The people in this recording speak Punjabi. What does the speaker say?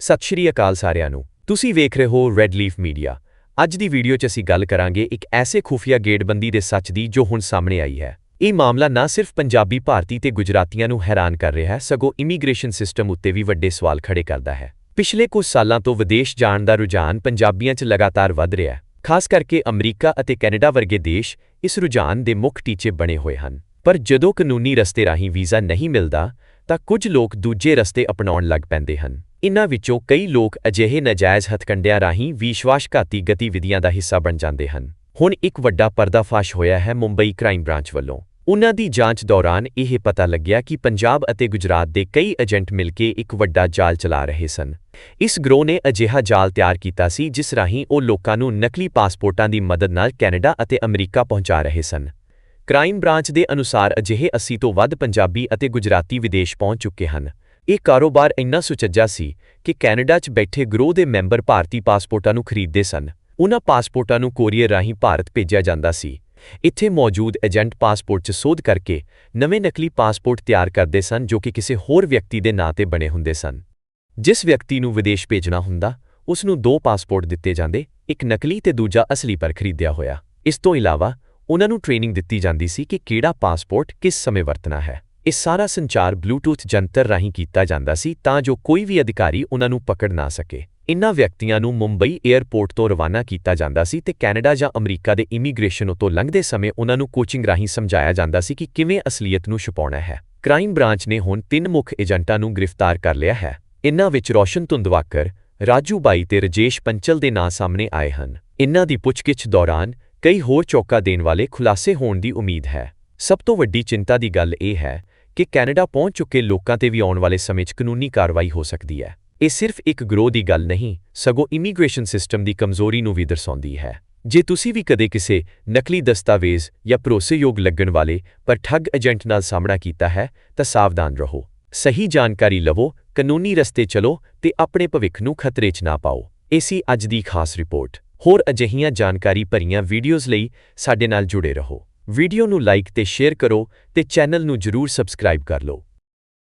ਸਤਿ ਸ਼੍ਰੀ ਅਕਾਲ ਸਾਰਿਆਂ ਨੂੰ। ਤੁਸੀਂ ਵੇਖ ਰਹੇ ਹੋ ਰੈੱਡ ਲੀਫ ਮੀਡੀਆ ਅੱਜ ਦੀ ਵੀਡੀਓ 'ਚ ਅਸੀਂ ਗੱਲ ਕਰਾਂਗੇ ਇੱਕ ਐਸੇ ਖੁਫੀਆ ਗੇਟਬੰਦੀ ਦੇ ਸੱਚ ਦੀ ਜੋ ਹੁਣ ਸਾਹਮਣੇ ਆਈ ਹੈ। ਇਹ ਮਾਮਲਾ ਨਾ ਸਿਰਫ ਪੰਜਾਬੀ, ਭਾਰਤੀ ਤੇ ਗੁਜਰਾਤੀਆਂ ਨੂੰ ਹੈਰਾਨ ਕਰ ਰਿਹਾ ਹੈ, ਸਗੋਂ ਇਮੀਗ੍ਰੇਸ਼ਨ ਸਿਸਟਮ ਉੱਤੇ ਵੀ ਵੱਡੇ ਸਵਾਲ ਖੜੇ ਕਰਦਾ ਹੈ। ਪਿਛਲੇ ਕੁਝ ਸਾਲਾਂ ਤੋਂ ਵਿਦੇਸ਼ ਜਾਣ ਦਾ ਰੁਝਾਨ ਪੰਜਾਬੀਆਂ 'ਚ ਲਗਾਤਾਰ ਵਧ ਰਿਹਾ ਹੈ। ਖਾਸ ਕਰਕੇ ਅਮਰੀਕਾ ਅਤੇ ਕੈਨੇਡਾ ਵਰਗੇ ਦੇਸ਼ ਇਸ ਰੁਝਾਨ ਦੇ ਮੁੱਖ ਟੀਚੇ ਬਣੇ ਹੋਏ ਹਨ। ਪਰ ਜਦੋਂ ਕਾਨੂੰਨੀ ਰਸਤੇ ਰਾਹੀਂ ਵੀਜ਼ਾ ਨਹੀਂ ਮਿਲਦਾ ਤਾਂ ਕੁਝ ਲੋਕ ਦੂਜੇ ਰਸਤੇ ਅਪਣਾਉਣ ਲੱਗ ਪੈਂਦੇ ਹਨ। ਇਨ੍ਹਾਂ ਵਿੱਚੋਂ ਕਈ ਲੋਕ ਅਜਿਹੇ ਨਾਜਾਇਜ਼ ਹਥਕੰਡਿਆਂ ਰਾਹੀਂ ਵਿਸ਼ਵਾਸਘਾਤੀ ਗਤੀਵਿਧੀਆਂ ਦਾ ਹਿੱਸਾ ਬਣ ਜਾਂਦੇ ਹਨ। ਹੁਣ ਇੱਕ ਵੱਡਾ ਪਰਦਾਫਾਸ਼ ਹੋਇਆ ਹੈ ਮੁੰਬਈ ਕ੍ਰਾਈਮ ਬ੍ਰਾਂਚ ਵੱਲੋਂ। ਉਨ੍ਹਾਂ ਦੀ ਜਾਂਚ ਦੌਰਾਨ ਇਹ ਪਤਾ ਲੱਗਿਆ ਕਿ ਪੰਜਾਬ ਅਤੇ ਗੁਜਰਾਤ ਦੇ ਕਈ ਏਜੰਟ ਮਿਲ ਕੇ ਇੱਕ ਵੱਡਾ ਜਾਲ ਚਲਾ ਰਹੇ ਸਨ। ਇਸ ਗਰੋਹ ਨੇ ਅਜਿਹਾ ਜਾਲ ਤਿਆਰ ਕੀਤਾ ਸੀ ਜਿਸ ਰਾਹੀਂ ਉਹ ਲੋਕਾਂ ਨੂੰ ਨਕਲੀ ਪਾਸਪੋਰਟਾਂ ਦੀ ਮਦਦ ਨਾਲ ਕੈਨੇਡਾ ਅਤੇ ਅਮਰੀਕਾ ਪਹੁੰਚਾ ਰਹੇ ਸਨ। ਕ੍ਰਾਈਮ ਬ੍ਰਾਂਚ ਦੇ ਅਨੁਸਾਰ ਅਜਿਹੇ 80 ਤੋਂ ਵੱਧ ਪੰਜਾਬੀ ਅਤੇ ਗੁਜਰਾਤੀ ਵਿਦੇਸ਼ ਪਹੁੰਚ ਚੁੱਕੇ ਹਨ। ਇਹ ਕਾਰੋਬਾਰ ਇੰਨਾ ਸੁਚੱਜਾ ਸੀ ਕਿ ਕੈਨੇਡਾ 'ਚ ਬੈਠੇ ਗਰੋਹ ਦੇ ਮੈਂਬਰ ਭਾਰਤੀ ਪਾਸਪੋਰਟਾਂ ਨੂੰ ਖਰੀਦਦੇ ਸਨ। ਉਹਨਾਂ ਪਾਸਪੋਰਟਾਂ ਨੂੰ ਕੋਰੀਅਰ ਰਾਹੀਂ ਭਾਰਤ ਭੇਜਿਆ ਜਾਂਦਾ ਸੀ। ਇੱਥੇ ਮੌਜੂਦ ਏਜੰਟ ਪਾਸਪੋਰਟ 'ਚ ਸੋਧ ਕਰਕੇ ਨਵੇਂ ਨਕਲੀ ਪਾਸਪੋਰਟ ਤਿਆਰ ਕਰਦੇ ਸਨ ਜੋ ਕਿ ਕਿਸੇ ਹੋਰ ਵਿਅਕਤੀ ਦੇ ਨਾਂ ਤੇ ਬਣੇ ਹੁੰਦੇ ਸਨ। ਜਿਸ ਵਿਅਕਤੀ ਨੂੰ ਵਿਦੇਸ਼ ਭੇਜਣਾ ਹੁੰਦਾ, ਉਸ ਨੂੰ ਦੋ ਪਾਸਪੋਰਟ ਦਿੱਤੇ ਜਾਂਦੇ, ਇੱਕ ਨਕਲੀ ਤੇ ਦੂਜਾ ਅਸਲੀ ਪਰ ਖਰੀਦਿਆ ਹੋਇਆ। ਇਸ ਤੋਂ ਇਲਾਵਾ ਉਹਨਾਂ ਨੂੰ ਟ੍ਰੇਨਿੰਗ ਦਿੱਤੀ ਜਾਂਦੀ ਸੀ ਕਿ ਕਿਹੜਾ ਪਾਸਪੋਰਟ ਕਿਸ ਸਮੇਂ ਵਰਤਣਾ ਹੈ। ਇਹ ਸਾਰਾ ਸੰਚਾਰ ਬਲੂਟੂਥ ਜੰਤਰ ਰਾਹੀਂ ਕੀਤਾ ਜਾਂਦਾ ਸੀ ਤਾਂ ਜੋ ਕੋਈ ਵੀ ਅਧਿਕਾਰੀ ਉਨ੍ਹਾਂ ਨੂੰ ਪਕੜ ਨਾ ਸਕੇ। ਇਨ੍ਹਾਂ ਵਿਅਕਤੀਆਂ ਨੂੰ ਮੁੰਬਈ 에ਅਰਪੋਰਟ ਤੋਂ ਰਵਾਨਾ ਕੀਤਾ ਜਾਂਦਾ ਸੀ ਤੇ ਕੈਨੇਡਾ ਜਾਂ ਅਮਰੀਕਾ ਦੇ ਇਮੀਗ੍ਰੇਸ਼ਨ ਉਤੋਂ ਲੰਘਦੇ ਸਮੇਂ ਉਨ੍ਹਾਂ ਨੂੰ ਕੋਚਿੰਗ ਰਾਹੀਂ ਸਮਝਾਇਆ ਜਾਂਦਾ ਸੀ ਕਿ ਕਿਵੇਂ ਅਸਲੀਅਤ ਨੂੰ ਛੁਪਾਉਣਾ ਹੈ। ਕ੍ਰਾਈਮ ਬ੍ਰਾਂਚ ਨੇ ਹੁਣ ਤਿੰਨ ਮੁੱਖ ਏਜੰਟਾਂ ਨੂੰ ਗ੍ਰਿਫਤਾਰ ਕਰ ਲਿਆ ਹੈ। ਇਨ੍ਹਾਂ ਵਿੱਚ ਰੋਸ਼ਨ ਤੁੰਦਵਾਕਰ ਰਾਜੂ ਬਾਈ ਤੇ ਰਜੇਸ਼ ਪੰਚਲ ਦੇ ਨਾਂ ਸਾਹਮਣੇ ਆਏ ਹਨ। ਇਨ੍ਹਾਂ ਦੀ ਪੁੱਛਗਿੱਛ ਦੌਰਾਨ ਕਈ ਹੋਰ ਚੌਕਾ ਦੇਣ ਵਾਲੇ ਖੁਲਾਸੇ ਹੋਣ ਦੀ ਉਮੀਦ ਹੈ। ਸਭ ਤੋਂ ਵੱਡੀ ਚਿੰਤਾ ਦੀ ਗੱਲ ਇਹ ਹੈ ਕਿ ਕੈਨੇਡਾ ਪਹੁੰਚ ਚੁੱਕੇ ਲੋਕਾਂ ਤੇ ਵੀ ਆਉਣ ਵਾਲੇ ਸਮੇਂ 'ਚ ਕਾਨੂੰਨੀ ਕਾਰਵਾਈ ਹੋ ਸਕਦੀ ਹੈ। ਇਹ ਸਿਰਫ ਇੱਕ ਗਰੋਹ ਦੀ ਗੱਲ ਨਹੀਂ, ਸਗੋਂ ਇਮੀਗ੍ਰੇਸ਼ਨ ਸਿਸਟਮ ਦੀ ਕਮਜ਼ੋਰੀ ਨੂੰ ਵੀ ਦਰਸਾਉਂਦੀ ਹੈ। ਜੇ ਤੁਸੀਂ ਵੀ ਕਦੇ ਕਿਸੇ ਨਕਲੀ ਦਸਤਾਵੇਜ਼ ਜਾਂ ਭਰੋਸੇਯੋਗ ਲੱਗਣ ਵਾਲੇ ਪਰ ਠੱਗ ਏਜੰਟ ਨਾਲ ਸਾਹਮਣਾ ਕੀਤਾ ਹੈ, ਤਾਂ ਸਾਵਧਾਨ ਰਹੋ। ਸਹੀ ਜਾਣਕਾਰੀ ਲਵੋ, ਕਾਨੂੰਨੀ ਰਸਤੇ ਚਲੋ ਤੇ ਆਪਣੇ ਭਵਿੱਖ ਨੂੰ ਖਤਰੇ 'ਚ ਨਾ ਪਾਓ। ਏਸੀ ਅੱਜ ਦੀ ਖਾਸ ਰਿਪੋਰਟ। ਹੋਰ ਅਜਿਹੀਆਂ ਜਾਣਕਾਰੀ ਭਰੀਆਂ ਵੀਡੀਓਜ਼ ਲਈ ਸਾਡੇ ਨਾਲ ਜੁੜੇ ਰਹੋ। ਵੀਡੀਓ ਨੂੰ ਲਾਈਕ ਤੇ ਸ਼ੇਅਰ ਕਰੋ ਤੇ ਚੈਨਲ ਨੂੰ ਜਰੂਰ ਸਬਸਕ੍ਰਾਈਬ ਕਰ ਲਓ।